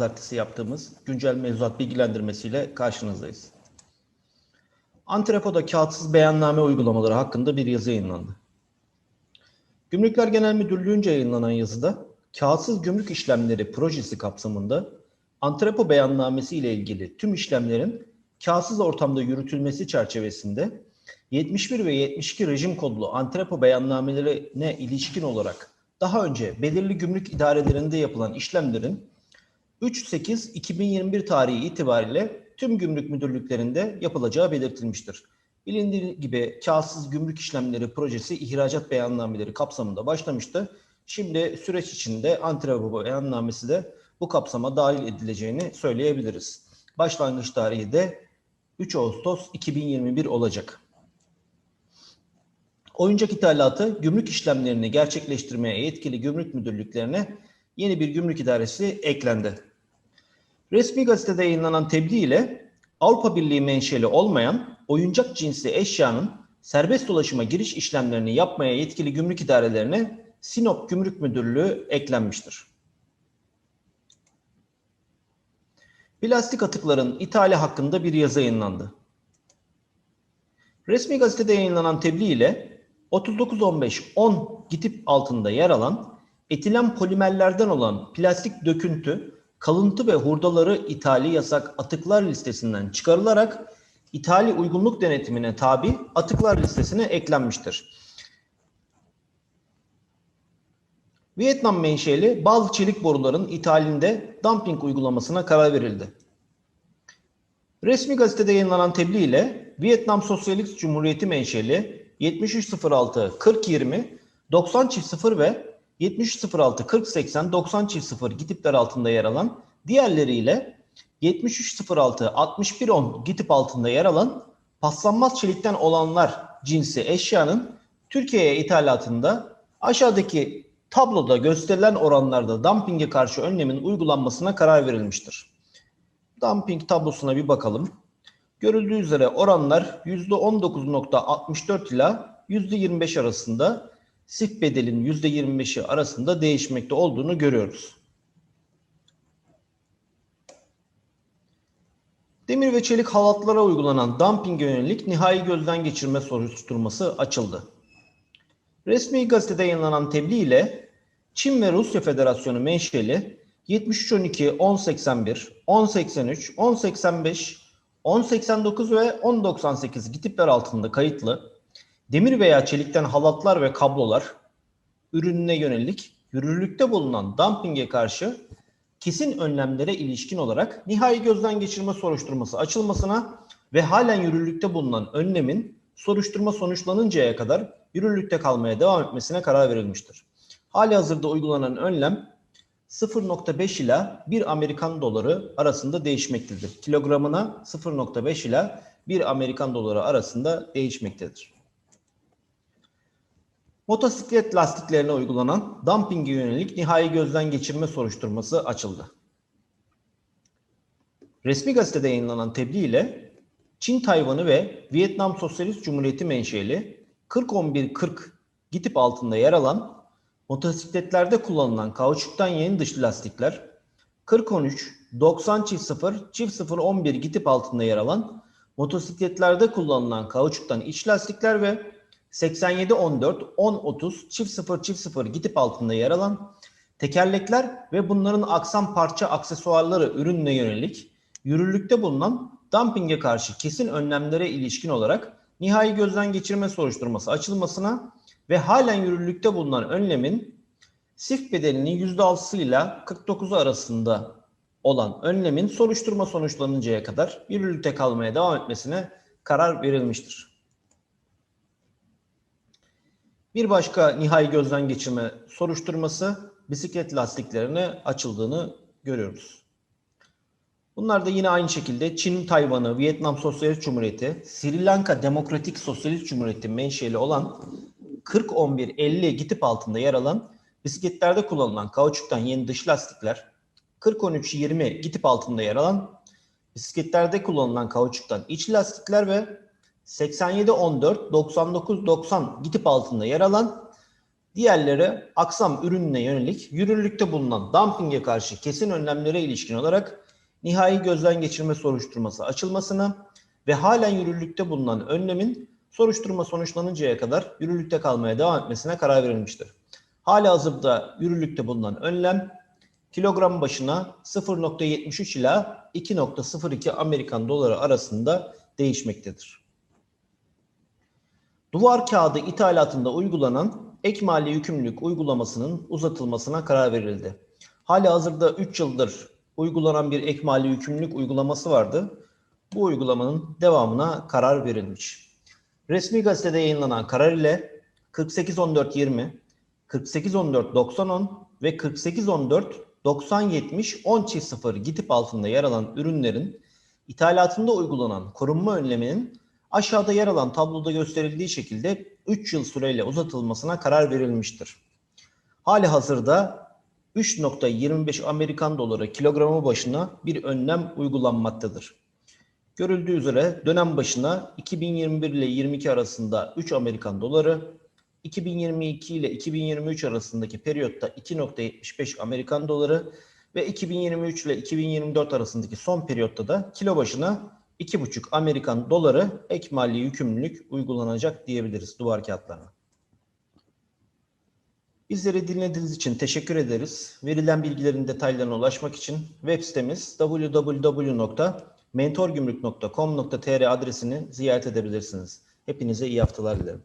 pazartesi yaptığımız güncel mevzuat bilgilendirmesiyle karşınızdayız. Antrepoda kağıtsız beyanname uygulamaları hakkında bir yazı yayınlandı. Gümrükler Genel Müdürlüğü'nce yayınlanan yazıda kağıtsız gümrük işlemleri projesi kapsamında antrepo beyannamesi ile ilgili tüm işlemlerin kağıtsız ortamda yürütülmesi çerçevesinde 71 ve 72 rejim kodlu antrepo beyannamelerine ilişkin olarak daha önce belirli gümrük idarelerinde yapılan işlemlerin 3.8.2021 tarihi itibariyle tüm gümrük müdürlüklerinde yapılacağı belirtilmiştir. Bilindiği gibi kağıtsız gümrük işlemleri projesi ihracat beyannameleri kapsamında başlamıştı. Şimdi süreç içinde antrepo beyannamesi de bu kapsama dahil edileceğini söyleyebiliriz. Başlangıç tarihi de 3 Ağustos 2021 olacak. Oyuncak ithalatı gümrük işlemlerini gerçekleştirmeye yetkili gümrük müdürlüklerine yeni bir gümrük idaresi eklendi. Resmi gazetede yayınlanan tebliğ ile Avrupa Birliği menşeli olmayan oyuncak cinsi eşyanın serbest dolaşıma giriş işlemlerini yapmaya yetkili gümrük idarelerine Sinop Gümrük Müdürlüğü eklenmiştir. Plastik atıkların ithali hakkında bir yazı yayınlandı. Resmi gazetede yayınlanan tebliğ ile 3915-10 gitip altında yer alan etilen polimerlerden olan plastik döküntü, kalıntı ve hurdaları ithali yasak atıklar listesinden çıkarılarak ithali uygunluk denetimine tabi atıklar listesine eklenmiştir. Vietnam menşeli bazı çelik boruların ithalinde dumping uygulamasına karar verildi. Resmi gazetede yayınlanan tebliğ ile Vietnam Sosyalist Cumhuriyeti menşeli 7306 4020 90 çift 0 ve 7306 4080 90 çift 0 gitipler altında yer alan diğerleriyle 7306 6110 gitip altında yer alan paslanmaz çelikten olanlar cinsi eşyanın Türkiye'ye ithalatında aşağıdaki tabloda gösterilen oranlarda dumpinge karşı önlemin uygulanmasına karar verilmiştir. Dumping tablosuna bir bakalım. Görüldüğü üzere oranlar %19.64 ile %25 arasında sif bedelin %25'i arasında değişmekte olduğunu görüyoruz. Demir ve çelik halatlara uygulanan dumpinge yönelik nihai gözden geçirme soruşturması açıldı. Resmi gazetede yayınlanan tebliğ ile Çin ve Rusya Federasyonu menşeli 7312 1081, 1083, 1085, 1089 ve 1098 gitipler altında kayıtlı demir veya çelikten halatlar ve kablolar ürününe yönelik yürürlükte bulunan dumpinge karşı kesin önlemlere ilişkin olarak nihai gözden geçirme soruşturması açılmasına ve halen yürürlükte bulunan önlemin soruşturma sonuçlanıncaya kadar yürürlükte kalmaya devam etmesine karar verilmiştir. Hali hazırda uygulanan önlem 0.5 ila 1 Amerikan doları arasında değişmektedir. Kilogramına 0.5 ila 1 Amerikan doları arasında değişmektedir. Motosiklet lastiklerine uygulanan dumpinge yönelik nihai gözden geçirme soruşturması açıldı. Resmi gazetede yayınlanan tebliğ ile Çin Tayvanı ve Vietnam Sosyalist Cumhuriyeti menşeli 40-11-40 gitip altında yer alan motosikletlerde kullanılan kauçuktan yeni dış lastikler 4013 90 çift 0 çift 0 11 gitip altında yer alan motosikletlerde kullanılan kauçuktan iç lastikler ve 87 14 10 30 çift 0 çift 0 gitip altında yer alan tekerlekler ve bunların aksam parça aksesuarları ürününe yönelik yürürlükte bulunan dumpinge karşı kesin önlemlere ilişkin olarak nihai gözden geçirme soruşturması açılmasına ve halen yürürlükte bulunan önlemin sif bedelinin %6'sı ile 49'u arasında olan önlemin soruşturma sonuçlanıncaya kadar yürürlükte kalmaya devam etmesine karar verilmiştir. Bir başka nihai gözden geçirme soruşturması bisiklet lastiklerine açıldığını görüyoruz. Bunlar da yine aynı şekilde Çin, Tayvan'ı, Vietnam Sosyalist Cumhuriyeti, Sri Lanka Demokratik Sosyalist Cumhuriyeti menşeli olan 40-11-50 gitip altında yer alan bisikletlerde kullanılan kauçuktan yeni dış lastikler, 40-13-20 gitip altında yer alan bisikletlerde kullanılan kauçuktan iç lastikler ve 87-14, 99-90 gitip altında yer alan Diğerleri aksam ürününe yönelik yürürlükte bulunan dumpinge karşı kesin önlemlere ilişkin olarak nihai gözden geçirme soruşturması açılmasını ve halen yürürlükte bulunan önlemin soruşturma sonuçlanıncaya kadar yürürlükte kalmaya devam etmesine karar verilmiştir. Hala hazırda yürürlükte bulunan önlem kilogram başına 0.73 ila 2.02 Amerikan doları arasında değişmektedir. Duvar kağıdı ithalatında uygulanan ek mali yükümlülük uygulamasının uzatılmasına karar verildi. Hala hazırda 3 yıldır uygulanan bir ek mali yükümlülük uygulaması vardı. Bu uygulamanın devamına karar verilmiş. Resmi gazetede yayınlanan karar ile 48.14.20, 48.14.90.10 ve 48.14.90.70 çift 0 gitip altında yer alan ürünlerin ithalatında uygulanan korunma önleminin aşağıda yer alan tabloda gösterildiği şekilde 3 yıl süreyle uzatılmasına karar verilmiştir. Hali hazırda 3.25 Amerikan doları kilogramı başına bir önlem uygulanmaktadır. Görüldüğü üzere dönem başına 2021 ile 22 arasında 3 Amerikan doları, 2022 ile 2023 arasındaki periyotta 2.75 Amerikan doları ve 2023 ile 2024 arasındaki son periyotta da kilo başına 2,5 Amerikan doları ek mali yükümlülük uygulanacak diyebiliriz duvar kağıtlarına. Bizleri dinlediğiniz için teşekkür ederiz. Verilen bilgilerin detaylarına ulaşmak için web sitemiz www.mentorgümrük.com.tr adresini ziyaret edebilirsiniz. Hepinize iyi haftalar dilerim.